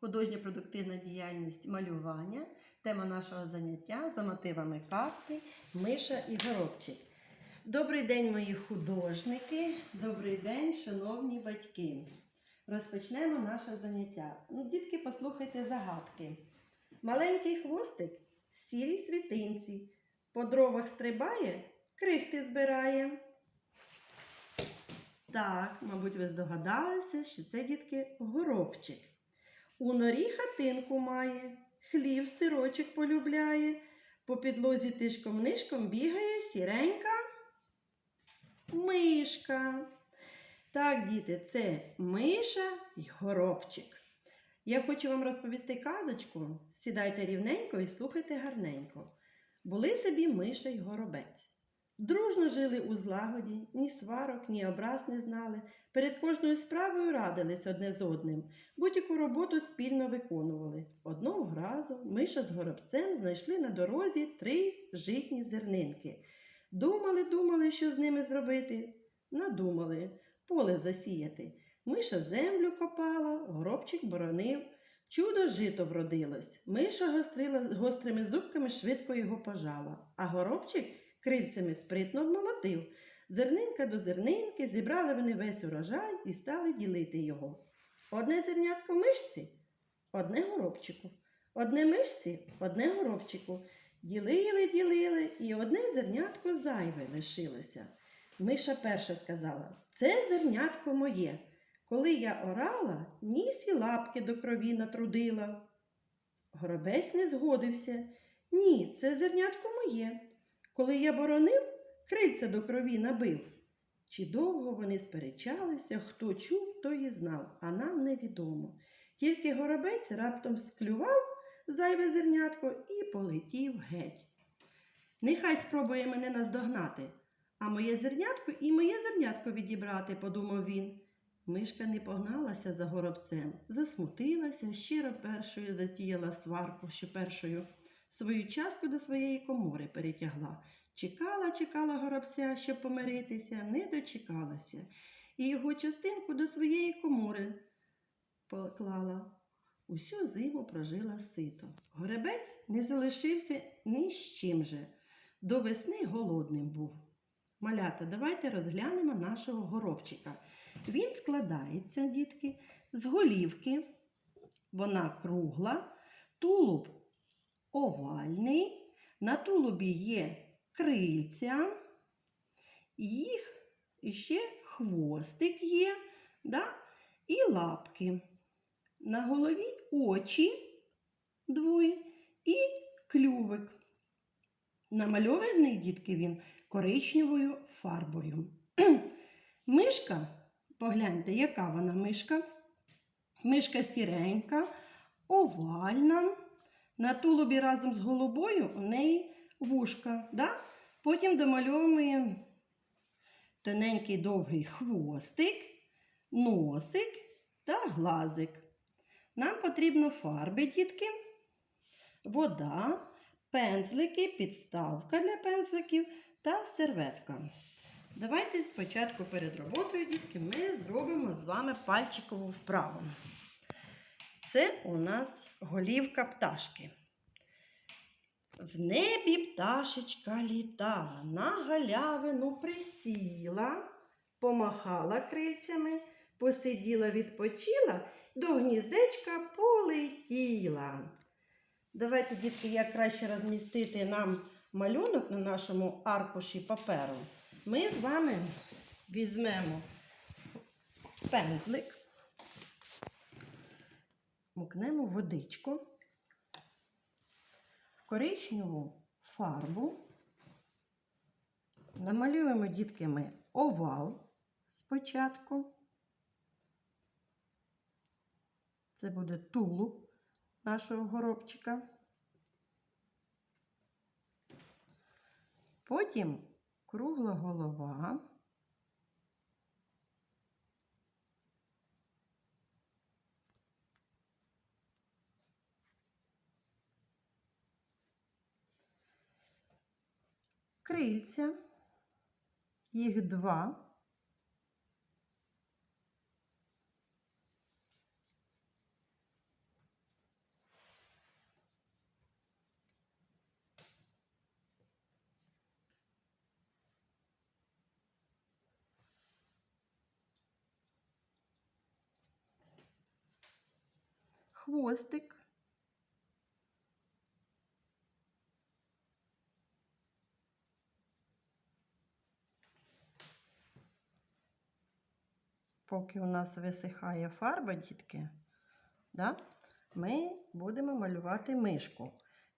Художньо-продуктивна діяльність малювання. Тема нашого заняття за мотивами казки Миша і Горобчик. Добрий день, мої художники! Добрий день, шановні батьки! Розпочнемо наше заняття. Ну, дітки, послухайте загадки. Маленький хвостик, сірій світинці, по дровах стрибає, крихти збирає. Так, мабуть, ви здогадалися, що це дітки горобчик. У норі хатинку має, хлів сирочок полюбляє, по підлозі тишком нишком бігає сіренька мишка. Так, діти, це миша й горобчик. Я хочу вам розповісти казочку. Сідайте рівненько і слухайте гарненько. Були собі миша й горобець. Дружно жили у злагоді, ні сварок, ні образ не знали. Перед кожною справою радились одне з одним, будь-яку роботу спільно виконували. Одного разу миша з горобцем знайшли на дорозі три житні зернинки. Думали, думали, що з ними зробити. Надумали поле засіяти. Миша землю копала, горобчик боронив. Чудо жито вродилось. Миша гострила, гострими зубками швидко його пожала, а горобчик крильцями спритно обмолотив. Зернинка до зернинки зібрали вони весь урожай і стали ділити його. Одне зернятко мишці, одне горобчику, одне мишці, одне горобчику. Ділили, ділили, і одне зернятко зайве лишилося. Миша перша сказала: Це зернятко моє. Коли я орала, ніс і лапки до крові натрудила. Горобець не згодився. Ні, це зернятко моє. Коли я боронив, крильця до крові набив. Чи довго вони сперечалися, хто чув, той і знав, а нам невідомо. Тільки горобець раптом склював зайве зернятко і полетів геть. Нехай спробує мене наздогнати, а моє зернятко і моє зернятко відібрати, подумав він. Мишка не погналася за горобцем, засмутилася, щиро першою затіяла сварку, що першою свою частку до своєї комори перетягла. Чекала, чекала горобця, щоб помиритися, не дочекалася, і його частинку до своєї комори поклала. Усю зиму прожила сито. Горобець не залишився ні з чим же. До весни голодним був. Малята, давайте розглянемо нашого горобчика. Він складається, дітки, з голівки. Вона кругла, тулуб овальний, на тулубі є крильця, їх ще хвостик є, да? і лапки. На голові очі двоє і клювик. Намальований, дітки, він коричневою фарбою. Мишка, погляньте, яка вона мишка. Мишка сіренька, овальна. На тулубі разом з голубою у неї вушка. Да? Потім домальовуємо тоненький довгий хвостик, носик та глазик. Нам потрібно фарби, дітки, вода, пензлики, підставка для пензликів та серветка. Давайте спочатку перед роботою, дітки, ми зробимо з вами пальчикову вправу. Це у нас голівка пташки. В небі пташечка літала, на галявину присіла, помахала крильцями, посиділа, відпочила, до гніздечка полетіла. Давайте, дітки, як краще розмістити нам малюнок на нашому аркуші паперу. Ми з вами візьмемо пензлик, мукнемо водичку, коричневу фарбу, намалюємо дітками овал спочатку. Це буде тулуб нашого горобчика. Потім кругла голова. крильця, їх два. Хвостик. Поки у нас висихає фарба, дітки, да, ми будемо малювати мишку.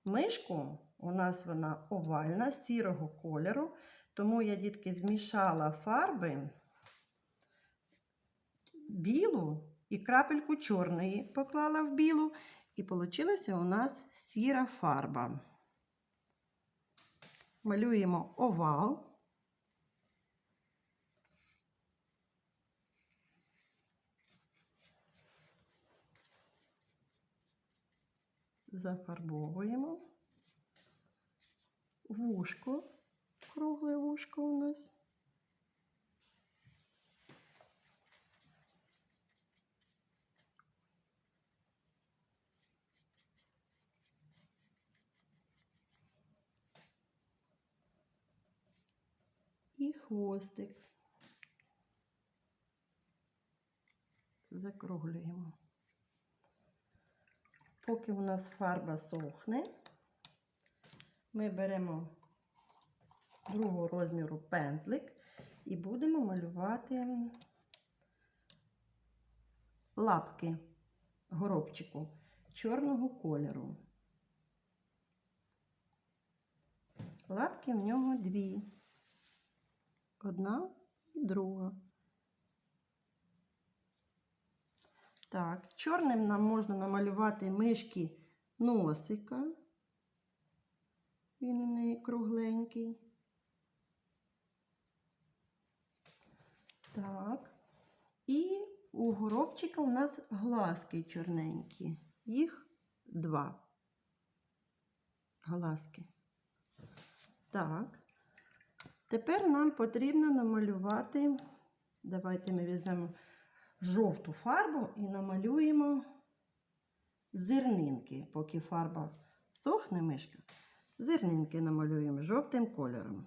Мишку у нас вона овальна, сірого кольору, тому я, дітки, змішала фарби білу і крапельку чорної поклала в білу, і вийшла у нас сіра фарба. Малюємо овал. Зафарбовуємо. Вушко, кругле вушко у нас. І хвостик. Закруглюємо. Поки у нас фарба сохне, ми беремо другого розміру пензлик і будемо малювати лапки горобчику чорного кольору. Лапки в нього дві. Одна і друга. Так, чорним нам можна намалювати мишки носика. Він у неї кругленький. Так. І у горобчика у нас глазки чорненькі. Їх два. Глазки. Так. Тепер нам потрібно намалювати. Давайте ми візьмемо жовту фарбу і намалюємо зернинки, поки фарба сохне мишка. Зернинки намалюємо жовтим кольором.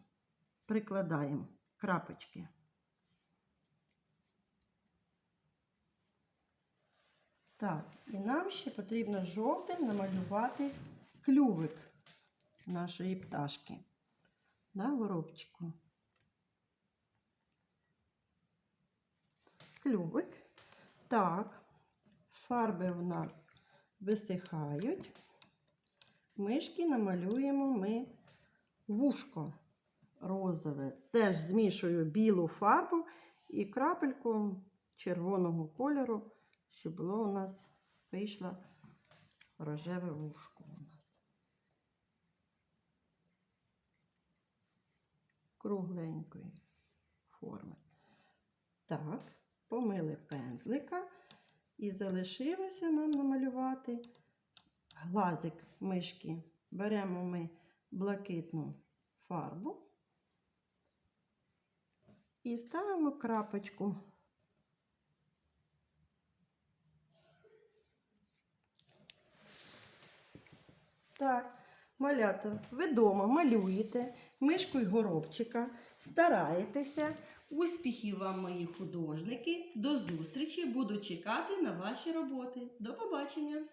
Прикладаємо крапочки. Так, і нам ще потрібно жовтим намалювати клювик нашої пташки. На горобчику. Клювик. Так, фарби в нас висихають. Мишки намалюємо ми вушко розове. Теж змішую білу фарбу і крапельку червоного кольору, щоб було у нас вийшло рожеве вушко у нас. Кругленької форми. Так, помили пензлика і залишилося нам намалювати глазик мишки. Беремо ми блакитну фарбу і ставимо крапочку. Так, малята, ви вдома малюєте мишку й горобчика, стараєтеся. Успіхів вам, мої художники! До зустрічі! Буду чекати на ваші роботи. До побачення!